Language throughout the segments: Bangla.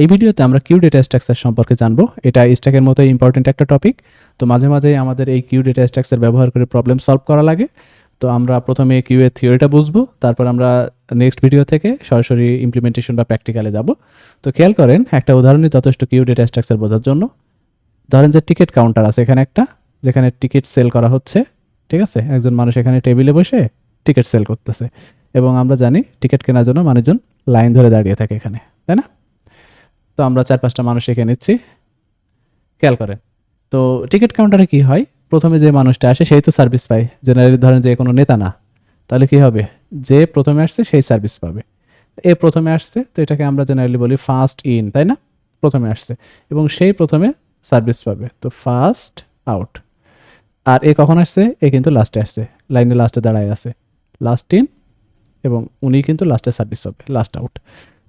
এই ভিডিওতে আমরা কিউ ডেটা স্ট্রাকচার সম্পর্কে জানব। এটা স্ট্যাকের মতো ইম্পর্টেন্ট একটা টপিক তো মাঝে মাঝে আমাদের এই কিউ ডেটা স্ট্রাকচার ব্যবহার করে প্রবলেম সলভ করা লাগে। তো আমরা প্রথমে কিউ এর থিওরিটা বুঝব, তারপর আমরা নেক্সট ভিডিও থেকে সরাসরি ইমপ্লিমেন্টেশন বা প্র্যাকটিক্যালে যাব। তো খেয়াল করেন, একটা উদাহরণই যথেষ্ট কিউ ডেটা স্ট্রাকচার বোঝার জন্য। ধরেন যে টিকিট কাউন্টার আছে এখানে একটা, যেখানে টিকিট সেল করা হচ্ছে, ঠিক আছে? একজন মানুষ এখানে টেবিলে বসে টিকিট সেল করতেছে। এবং আমরা জানি টিকিট কেনার জন্য মানুষজন লাইন ধরে দাঁড়িয়ে থাকে এখানে, তাই না? তো আমরা চার পাঁচটা মানুষ এখানে নিচ্ছি। খেয়াল করেন তো টিকিট কাউন্টারে কি হয়? প্রথমে যে মানুষটা আসে, সেই তো সার্ভিস পায়। জেনারেলি ধরেন যে কোনো নেতা না। তাহলে কি হবে? যে প্রথমে আসছে, সেই সার্ভিস পাবে। এ প্রথমে আসছে, তো এটাকে আমরা জেনারেলি বলি ফার্স্ট ইন তাই না? প্রথমে আসছে। এবং সেই প্রথমে সার্ভিস পাবে। তো ফার্স্ট আউট আর এ কখন আসছে? এ কিন্তু লাস্টে আসছে। লাইনে লাস্টে দাঁড়ায় আছে। লাস্ট ইন এবং উনি কিন্তু লাস্টে সার্ভিস পাবে। লাস্ট আউট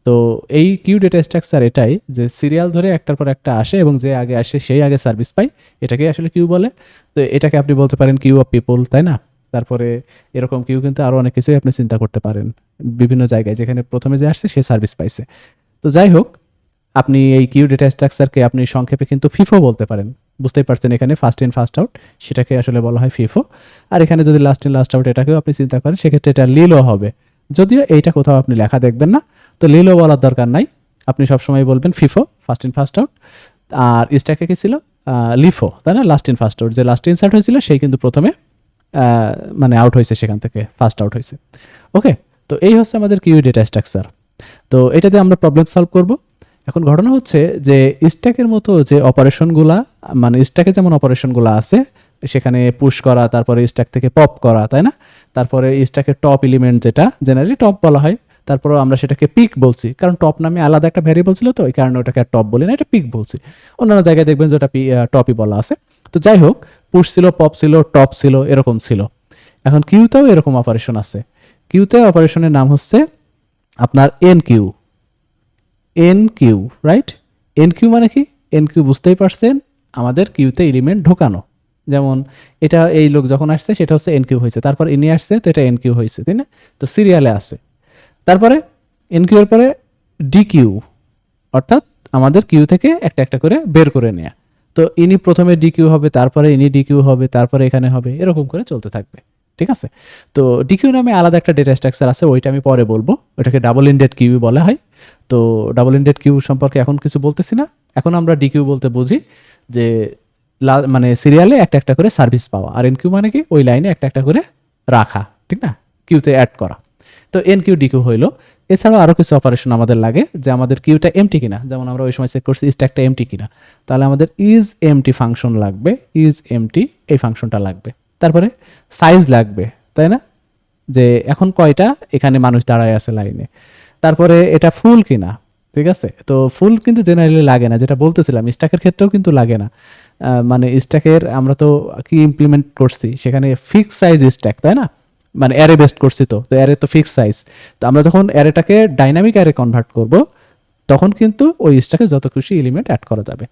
তো এই কিউ ডেটা স্ট্রাকচার এটাই যে সিরিয়াল ধরে একটার পর একটা আসে এবং যে আগে আসে সেই আগে সার্ভিস পায়। এটাকেই আসলে কিউ বলে। তো এটাকে আপনি বলতে পারেন কিউ অফ পিপল তাই না? তারপরে এরকম কিউ কিন্তু আরও অনেক কিছুই আপনি চিন্তা করতে পারেন। বিভিন্ন জায়গায় যেখানে প্রথমে যে আসছে সে সার্ভিস পাইছে। তো যাই হোক, আপনি এই কিউ ডেটা স্ট্রাকচারকে আপনি সংক্ষেপে কিন্তু ফিফো বলতে পারেন। বুঝতেই পারছেন এখানে ফার্স্ট ইন ফার্স্ট আউট সেটাকে আসলে বলা হয় ফিফো আর এখানে যদি লাস্ট ইন লাস্ট আউট এটাকেও আপনি চিন্তা করেন, সেক্ষেত্রে এটা লিলও হবে। যদিও এইটা কোথাও আপনি লেখা দেখবেন না তো লিলো বলার দরকার নাই। আপনি সবসময় বলবেন FIFO first in first out আর স্ট্যাকে কি ছিল? লিফো তাই না? লাস্ট ইন ফার্স্ট আউট যে লাস্ট ইনসার্ট হয়েছিল, সেই কিন্তু প্রথমে মানে আউট হয়েছে সেখান থেকে ফার্স্ট আউট হয়েছে। ওকে তো এই হচ্ছে আমাদের কিউ ডেটা স্ট্রাকচার তো এটাতে আমরা প্রবলেম সলভ করব। এখন ঘটনা হচ্ছে যে স্ট্যাকের মতো যে অপারেশনগুলা মানে স্ট্যাকে যেমন অপারেশনগুলো আছে, সেখানে পুশ করা, তারপরে স্ট্যাক থেকে পপ করা, তাই না? তারপরে স্ট্যাকের টপ এলিমেন্ট যেটা জেনারেলি টপ বলা হয়। তারপরে আমরা সেটাকে পিক বলছি। কারণ টপ নামে আলাদা একটা ভ্যারিয়েবল ছিল তো, এই কারণে ওটাকে আর টপ বলি না, এটা পিক বলছি। অন্যান্য জায়গায় দেখবেন যে ওটা টপই বলা আছে। তো যাই হোক পুশ ছিল পপ ছিল টপ ছিল, এরকম ছিল। এখন কিউতেও এরকম অপারেশন আছে। কিউতে অপারেশনের নাম হচ্ছে আপনার enqueue enqueue right enqueue মানে কি? এন কিউ বুঝতেই পারছেন, আমাদের কিউতে এলিমেন্ট ঢোকানো। যেমন এটা এই লোক যখন আসছে, সেটা হচ্ছে এন কিউ হয়েছে। তারপর ইনি আসছে, তো এটা এন কিউ হয়েছে, তাই না? তো সিরিয়ালে আছে। তারপরে এন কিউ এর পরে ডি কিউ, অর্থাৎ আমাদের কিউ থেকে একটা একটা করে বের করে নেয়া। তো ইনি প্রথমে ডি কিউ হবে, তারপরে ইনি ডি কিউ হবে, তারপরে এখানে হবে, এরকম করে চলতে থাকবে, ঠিক আছে? তো ডিকিউ নামে আলাদা একটা ডেটা স্ট্রাকচার আছে, ওইটা আমি পরে বলব। ওইটাকে ডাবল ইন্ডেড কিউ বলা হয়। তো ডাবল ইন্ডেড কিউ সম্পর্কে এখন কিছু বলতেছি না। এখন আমরা ডিকিউ বলতে বুঝি যে মানে সিরিয়ালে একটা একটা করে সার্ভিস পাওয়া। আর এনকিউ মানে কি? ওই লাইনে একটা একটা করে রাখা, ঠিক না? কিউতে অ্যাড করা। তো এন কিউ ডিকিউ হইল। এছাড়াও আরও কিছু অপারেশন আমাদের লাগে যে আমাদের কিউটা এমটি কিনা। যেমন আমরা ওই সময় চেক করছি স্ট্যাকটা এমটি কিনা। তাহলে আমাদের ইজ এমটি ফাংশন লাগবে ইজ এমটি এই ফাংশনটা লাগবে। তারপরে সাইজ লাগবে, তাই না? যে এখন কয়টা? এখানে মানুষ দাঁড়ায় আছে লাইনে তারপরে এটা ফুল কিনা, ঠিক আছে? তো ফুল কিন্তু জেনারেলি লাগে না, যেটা বলতেছিলাম স্ট্যাকের ক্ষেত্রেও কিন্তু লাগে না। মানে স্ট্যাকের আমরা তো কি ইমপ্লিমেন্ট করছি? সেখানে ফিক্স সাইজ স্ট্যাক তাই না? মানে অ্যারে বেস্ট করছি তো তো অ্যারে তো ফিক্স সাইজ তো আমরা যখন অ্যারেটাকে ডাইনামিক অ্যারে কনভার্ট করব, তখন কিন্তু ওই স্ট্যাকে যত খুশি এলিমেন্ট অ্যাড করা যাবে।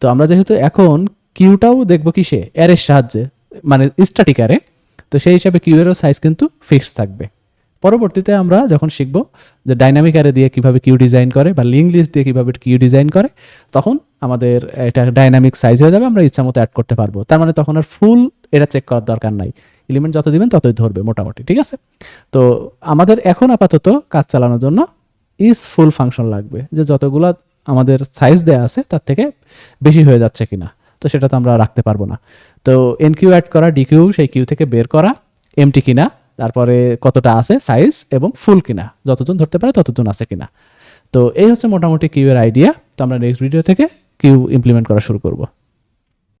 তো আমরা যেহেতু এখন কিউটাও দেখব কিসে? অ্যারের সাহায্যে মানে স্ট্যাটিক অ্যারে তো সেই হিসাবে কিউ এরও সাইজ কিন্তু ফিক্স থাকবে। পরবর্তীতে আমরা যখন শিখব যে ডাইনামিক অ্যারে দিয়ে কীভাবে কিউ ডিজাইন করে বা লিঙ্ক লিস্ট দিয়ে কীভাবে কিউ ডিজাইন করে, তখন আমাদের এটা ডাইনামিক সাইজ হয়ে যাবে, আমরা ইচ্ছা মতো অ্যাড করতে পারব। তার মানে তখন আর ফুল এটা চেক করার দরকার নাই। এলিমেন্ট যত দিবেন ততই ধরবে মোটামুটি, ঠিক আছে? তো আমাদের এখন আপাতত কাজ চালানোর জন্য ইজ ফুল ফাংশন লাগবে, যে যতগুলো আমাদের সাইজ দেয়া আছে তার থেকে বেশি হয়ে যাচ্ছে কিনা, তো সেটা তো আমরা রাখতে পারব না। তো এন কিউ অ্যাড করা ডি কিউ সেই কিউ থেকে বের করা এমটি কিনা, তারপরে কতটা আছে সাইজ এবং ফুল কিনা, যতজন ধরতে পারে ততজন আছে কিনা। তো এই হচ্ছে মোটামুটি কিউ এর আইডিয়া তো আমরা নেক্সট ভিডিও থেকে কিউ ইমপ্লিমেন্ট করা শুরু করব।